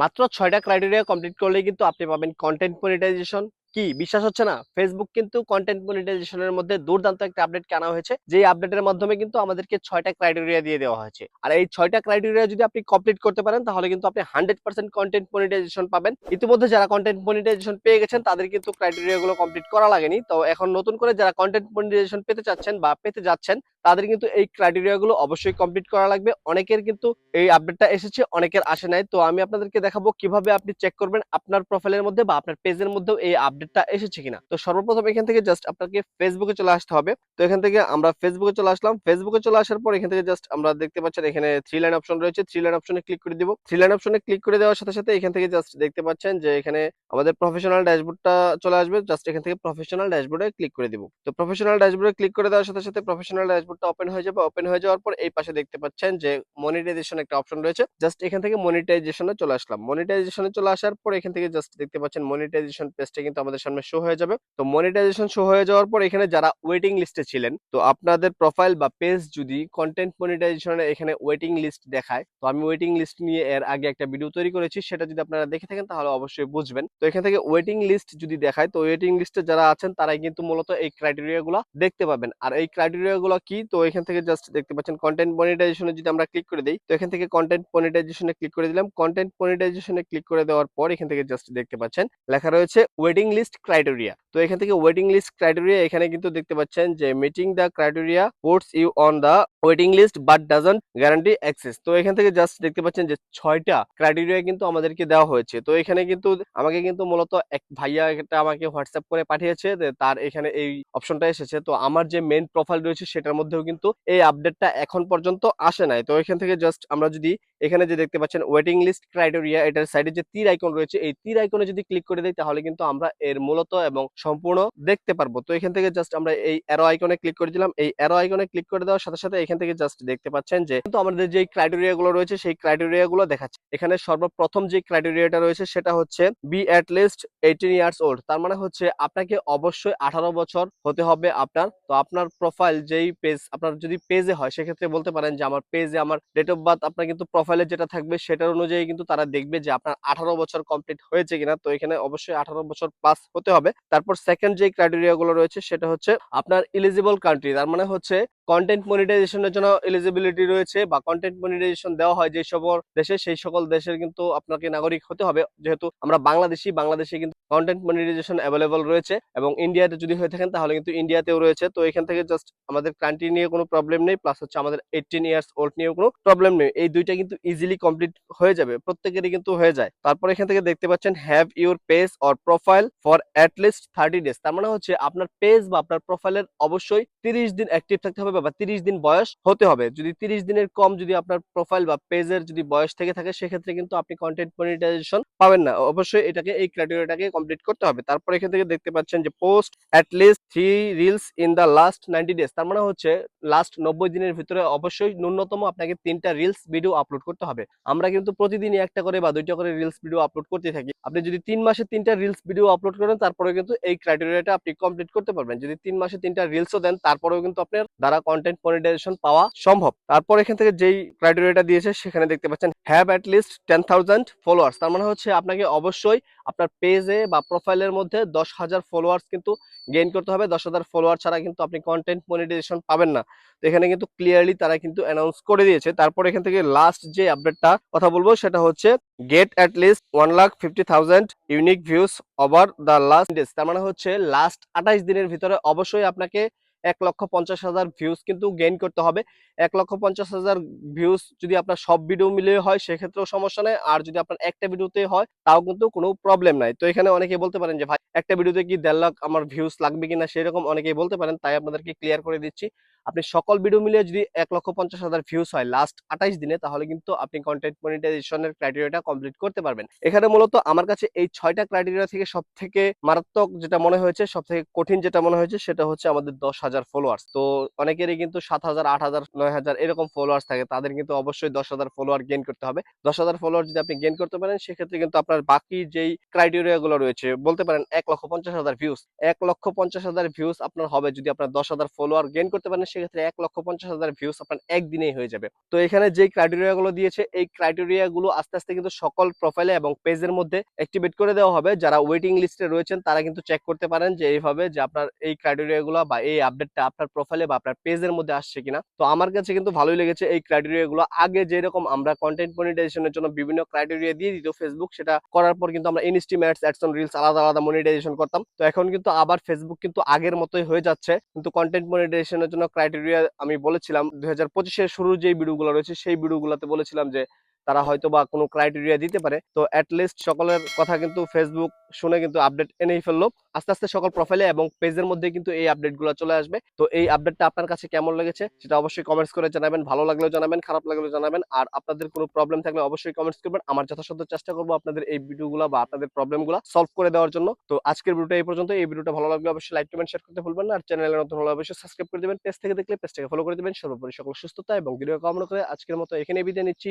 মাত্র ছয়টা criteria complete করলেই কিন্তু আপনি পাবেন কন্টেন্ট মনিটাইজেশন কি? বিশ্বাস হচ্ছে না? ফেসবুক কিন্তু কন্টেন্ট মনিটাইজেশনের মধ্যে দুর্দান্ত একটা আপডেট আনা হয়েছে যে আপডেটের মাধ্যমে কিন্তু আমাদেরকে ছয়টা ক্রাইটেরিয়া দিয়ে দেওয়া হয়েছে। আর এই ছয়টা ক্রাইটেরিয়া যদি আপনি কমপ্লিট করতে পারেন, তাহলে কিন্তু আপনি হান্ড্রেড পার্সেন্ট কন্টেন্ট মনিটাইজেশন পাবেন। ইতিমধ্যে যারা কন্টেন্ট মনিটাইজেশন পেয়ে গেছেন, তাদের কিন্তু ক্রাইটেরিয়া গুলো কমপ্লিট করা লাগেনি। তো এখন নতুন করে যারা কন্টেন্ট মনিটাইজেশন পেতে চাচ্ছেন বা পেতে যাচ্ছেন তাদের কিন্তু এই ক্রাইটেরিয়া গুলো অবশ্যই কমপ্লিট করা লাগবে। অনেকের কিন্তু এই আপডেটটা এসেছে, অনেকের আসে নাই। তো আমি আপনাদেরকে দেখাবো কীভাবে আপনি চেক করবেন আপনার প্রোফাইলের মধ্যে বা আপনার পেজের মধ্যেও এই আপডেটটা এসেছে কিনা। তো সর্বপ্রথম এখান থেকে জাস্ট আপনাকে ফেসবুকে চলে আসতে হবে। তো এখান থেকে আমরা ফেসবুকে চলে আসলাম। ফেসবুকে চলে আসার পর এখান থেকে জাস্ট আমরা দেখতে পাচ্ছেন এখানে থ্রি লাইন অপশন রয়েছে। থ্রি লাইন অপশনে ক্লিক করে দিব। থ্রি লাইন অপশনে ক্লিক করে দেওয়ার সাথে সাথে এখান থেকে জাস্ট দেখতে পাচ্ছেন যে এখানে আমাদের প্রফেশনাল ড্যাশবোর্ডটা চলে আসবে। জাস্ট এখান থেকে প্রফেশনাল ড্যাশবোর্ডে ক্লিক করে দিব। তো প্রফেশনাল ড্যাশবোর্ডে ক্লিক করে দেওয়ার সাথে সাথে প্রফেশনাল ড্যাশবোর্ডটা ওপেন হয়ে যাবে। ওপেন হয়ে যাওয়ার পর এই পাশে দেখতে পাচ্ছেন যে মনিটাইজেশন একটা অপশন রয়েছে। জাস্ট এখান থেকে মনিটাইজেশনে চলে আসলাম। মনিটাইজেশনে চলে আসার পর এখান থেকে জাস্ট দেখতে পাচ্ছেন মনিটাইজেশন পেজটা কিন্তু আমাদের সামনে শো হয়ে যাবে। তো মনিটাইজেশন শো হয়ে যাওয়ার পর এখানে যারা ওয়েটিং লিস্টে ছিলেন, তো আপনাদের প্রোফাইল বা পেজ যদি কন্টেন্ট মনিটাইজেশনে এখানে ওয়েটিং লিস্ট দেখায়, তো আমি ওয়েটিং লিস্ট নিয়ে এর আগে একটা ভিডিও তৈরি করেছি। সেটা যদি আপনারা দেখে থাকেন, তাহলে অবশ্যই বুঝবেন। তো এখান থেকে ওয়েটিং লিস্ট যদি দেখায়, তো ওয়েটিং লিস্টে যারা আছেন, তারাই কিন্তু মূলত এই ক্রাইটেরিয়া গুলো দেখতে পাবেন। আর এই ক্রাইটেরিয়া গুলো তো এখান থেকে জাস্ট দেখতে পাচ্ছেন কন্টেন্ট মনিটাইজেশনে যদি আমরা ক্লিক করে দিই, তো এখান থেকে কন্টেন্ট মনিটাইজেশনে ক্লিক করে দিলাম। কন্টেন্ট মনিটাইজেশনে ক্লিক করে দেওয়ার পর এখান থেকে জাস্ট দেখতে পাচ্ছেন, লেখা রয়েছে ওয়েটিং লিস্ট ক্রাইটেরিয়া তো এখান থেকে ওয়েটিং লিস্ট ক্রাইটেরিয়া এখানে কিন্তু দেখতে পাচ্ছেন যে meeting the criteria puts you on the waiting list but doesn't guarantee access তো এখান থেকে জাস্ট দেখতে পাচ্ছেন যে ছয়টা ক্রাইটেরিয়া কিন্তু আমাদেরকে দেওয়া হয়েছে। তো এখানে কিন্তু আমাকে কিন্তু মূলত এক ভাইয়া একটা আমাকে হোয়াটসঅ্যাপ করে পাঠিয়েছে তার এখানে এই অপশনটা এসেছে। তো আমার যে মেন প্রোফাইল রয়েছে সেটার মধ্যেও কিন্তু এই আপডেটটা এখন পর্যন্ত আসে নাই। তো এখান থেকে জাস্ট আমরা যদি এখানে যে দেখতে পাচ্ছেন ওয়েটিং লিস্ট ক্রাইটেরিয়া এটার সাইডে যে তীর আইকন রয়েছে, এই তীর আইকনে যদি ক্লিক করে দিই, তাহলে কিন্তু আমরা এর মূলত এবং সম্পূর্ণ দেখতে পারব। তো এখান থেকে জাস্ট আমরা এই অ্যারো আইকনে ক্লিক করে দিলাম। এই অ্যারো আইকনে ক্লিক করে দেওয়ার সাথে সাথে এখান থেকে জাস্ট দেখতে পাচ্ছেন যে, কিন্তু আমাদের যে ক্রাইটেরিয়া গুলো রয়েছে, সেই ক্রাইটেরিয়া গুলো দেখাচ্ছে। এখানে সর্বপ্রথম যে ক্রাইটেরিয়াটা রয়েছে, সেটা হচ্ছে be at least eighteen years old তার মানে হচ্ছে আপনাকে অবশ্যই আঠারো বছর হতে হবে আপনার। তো আপনার প্রোফাইল যেই পেজ আপনার যদি পেজে হয়, সেক্ষেত্রে বলতে পারেন যে আমার পেজে আমার ডেট অফ বার্থ আপনার কিন্তু প্রোফাইলে যেটা থাকবে, সেটার অনুযায়ী কিন্তু তারা দেখবে যে আপনার আঠারো বছর কমপ্লিট হয়েছে কিনা। তো এখানে অবশ্যই আঠারো বছর পাস হতে হবে। তারপর সেকেন্ড যে ক্রাইটেরিয়া গুলো রয়েছে, সেটা হচ্ছে আপনার ইলিজিবল কান্ট্রি তার মানে হচ্ছে কন্টেন্ট মনিটাইজেশনের জন্য এলিজিবিলিটি রয়েছে বা কন্টেন্ট মনিটাইজেশন দেওয়া হয় যে সকল দেশে, সেই সকল দেশের কিন্তু আপনাকে নাগরিক হতে হবে। যেহেতু আমরা বাংলাদেশি, বাংলাদেশে কিন্তু কন্টেন্ট মনিটাইজেশন অ্যাভেলেবল রয়েছে এবং ইন্ডিয়াতে যদি হয়ে থাকেন তাহলে কিন্তু ইন্ডিয়াতেও রয়েছে। তো এখান থেকে জাস্ট আমাদের কান্ট্রি নিয়ে কোনো প্রবলেম নেই প্লাস হচ্ছে আমাদের এইটিন ইয়ার্স ওল্ড নিয়েও কোনো প্রবলেম নেই। এই দুইটা কিন্তু ইজিলি কমপ্লিট হয়ে যাবে, প্রত্যেকেরই কিন্তু হয়ে যায়। তারপর এখান থেকে দেখতে পাচ্ছেন have your page or profile for at least thirty days তার মানে হচ্ছে আপনার পেজ বা আপনার প্রোফাইলের অবশ্যই তিরিশ দিন অ্যাক্টিভ থাকতে হবে বা তিরিশ দিন বয়স হতে হবে। যদি তিরিশ দিনের কম যদি আপনার প্রোফাইল বা পেজের যদি বয়স থেকে থাকে, সেক্ষেত্রে কিন্তু আপনি কন্টেন্ট মনিটাইজেশন পাবেন না। অবশ্যই এটাকে, এই ক্রাইটেরিয়াটাকে কমপ্লিট করতে হবে। তারপর এখান থেকে দেখতে পাচ্ছেন যে post at least three reels in the last ninety days তার মানে হচ্ছে লাস্ট নব্বই দিনের ভিতরে অবশ্যই ন্যূনতম আপনাকে তিনটা রিলস ভিডিও আপলোড করতে হবে। আমরা কিন্তু প্রতিদিনই একটা করে বা দুইটা করে রিলস ভিডিও আপলোড করতে থাকি। আপনি যদি তিন মাসে তিনটা রিলস ভিডিও আপলোড করেন তারপরে কিন্তু এই ক্রাইটেরিয়াটা আপনি কমপ্লিট করতে পারবেন। যদি তিন মাসে তিনটা রিলসও দেন, তারপরেও কিন্তু আপনার দ্বারা কন্টেন্ট মনিটাইজেশন পাওয়া সম্ভব। তারপর এখান থেকে যেই ক্রাইটেরিয়াটা দিয়েছে, সেখানে দেখতে পাচ্ছেন have at least ten thousand followers তার মানে হচ্ছে আপনাকে অবশ্যই আপনার পেজে বা প্রোফাইলের মধ্যে দশ হাজার ফলোয়ার্স কিন্তু গেইন করতে হবে। দশ হাজার ফলোয়ার ছাড়া কিন্তু আপনি কন্টেন্ট মনিটাইজেশন পাবেন না। তো এখানে কিন্তু ক্লিয়ারলি তারা কিন্তু অ্যানাউন্স করে দিয়েছে। তারপর এখান থেকে লাস্ট যে আপডেটটা কথা বলব, সেটা হচ্ছে get at least one lakh fifty thousand unique views over the last days তার মানে হচ্ছে লাস্ট আঠাইশ দিনের ভিতরে অবশ্যই আপনাকে এক লক্ষ পঞ্চাশ হাজার ভিউজ কিন্তু গেইন করতে হবে। এক লক্ষ পঞ্চাশ হাজার ভিউজ যদি আপনার সব ভিডিও মিলিয়ে হয়, সেক্ষেত্রেও সমস্যা নেই। আর যদি আপনার একটা ভিডিওতে হয়, তাও কিন্তু কোনো প্রবলেম নাই। তো এখানে অনেকে বলতে পারেন যে, ভাই, একটা ভিডিওতে কি দেড় লাখ আমার ভিউজ লাগবে কিনা? সেরকম অনেকেই বলতে পারেন। তাই আপনাদেরকে ক্লিয়ার করে দিচ্ছি। আপনি সকল ভিডিও মিলিয়ে যদি এক লক্ষ পঞ্চাশ হাজার ভিউজ হয় লাস্ট আঠাইশ দিনে, তাহলে কিন্তু আপনি কন্টেন্ট মনিটাইজেশনের ক্রাইটেরিয়াটা কমপ্লিট করতে পারবেন। এখানে মূলত আমার কাছে এই ছয়টা ক্রাইটেরিয়া থেকে সব থেকে মারাত্মক যেটা মনে হয়েছে সব থেকে কঠিন যেটা মনে হয়েছে, সেটা হচ্ছে আমাদের দশ হাজার ফলোয়ার্স তো অনেকেরই কিন্তু সাত হাজার, আট হাজার, নয় হাজার এরকম ফলোয়ার্স থাকে, তাদের কিন্তু অবশ্যই দশ হাজার ফলোয়ার গেইন করতে হবে। দশ হাজার ফলোয়ার যদি আপনি গেইন করতে পারেন, সেক্ষেত্রে কিন্তু আপনার বাকি যেই ক্রাইটেরিয়া গুলো রয়েছে, বলতে পারেন এক লক্ষ পঞ্চাশ হাজার ভিউজ এক লক্ষ পঞ্চাশ হাজার ভিউজ আপনার হবে যদি আপনার দশ হাজার ফলোয়ার গেইন করতে পারেন সেক্ষেত্রে এক লক্ষ পঞ্চাশ হাজার ভিউজ আপনার একদিনেই হয়ে যাবে। তো এখানে যে ক্রাইটেরিয়া গুলো দিয়েছে, এই ক্রাইটেরিয়া গুলো আস্তে আস্তে কিন্তু সকল প্রোফাইলে এবং পেজের মধ্যে অ্যাক্টিভেট করে দেওয়া হবে। যারা ওয়েটিং লিস্টে রয়েছেন, তারা কিন্তু চেক করতে পারেন যে এইভাবে যে আপনার এই ক্রাইটেরিয়া গুলো বা এই আপডেটটা আপনার প্রোফাইলে বা আপনার পেজের মধ্যে আসছে কিনা। তো আমার কাছে কিন্তু ভালোই লেগেছে এই ক্রাইটেরিয়া গুলো। আগে যেরকম আমরা কন্টেন্ট মনিটাইজেশনের জন্য বিভিন্ন ক্রাইটেরিয়া দিয়ে দিত ফেসবুক সেটা করার পর কিন্তু আমরা ইনস্টিমেটস অ্যাডসন রিলস আলাদা আলাদা মনিটাইজেশন করতাম। তো এখন কিন্তু আবার ফেসবুক কিন্তু আগের মতোই হয়ে যাচ্ছে। কিন্তু কন্টেন্ট মনিটাইজেশনের জন্য ক্রাইটেরিয়া আমি বলেছিলাম দুই হাজার পঁচিশের শুরুর যে ভিডিওগুলো রয়েছে সেই ভিডিওগুলোতে বলেছিলাম যে তারা হয়তো বা কোনো ক্রাইটেরিয়া দিতে পারে। তো অ্যাটলিস্ট সকলের কথা কিন্তু ফেসবুক শুনে কিন্তু আপডেট এনেই ফেলল। আস্তে আস্তে সকল প্রোফাইলে এবং পেজের মধ্যে কিন্তু এই আপডেটগুলো চলে আসবে। তো এই আপডেটটা আপনার কাছে কেমন লেগেছে সেটা অবশ্যই কমেন্টস করে জানাবেন। ভালো লাগলেও জানাবেন, খারাপ লাগলেও জানাবেন। আর আপনাদের কোনো প্রবলেম থাকলে অবশ্যই কমেন্টস করবেন। আমার যথাসাধ্য চেষ্টা করব আপনাদের এই ভিডিওগুলো বা আপনাদের প্রবলেমগুলো সলভ করে দেওয়ার জন্য। তো আজকের ভিডিওটা এই পর্যন্ত। এই ভিডিওটা ভালো লাগলে অবশ্যই লাইক কমেন্ট শেয়ার করতে ভুলবেন না। আর চ্যানেলে নতুন হলে অবশ্যই সাবস্ক্রাইব করে দেবেন। পেজ থেকে দেখলে পেজটাকে ফলো করে দেবেন। সর্বোপরি সকল সুস্থতা এবং ভিডিও কামনা করে আজকের মতো এখানে বিদায় নিচ্ছি।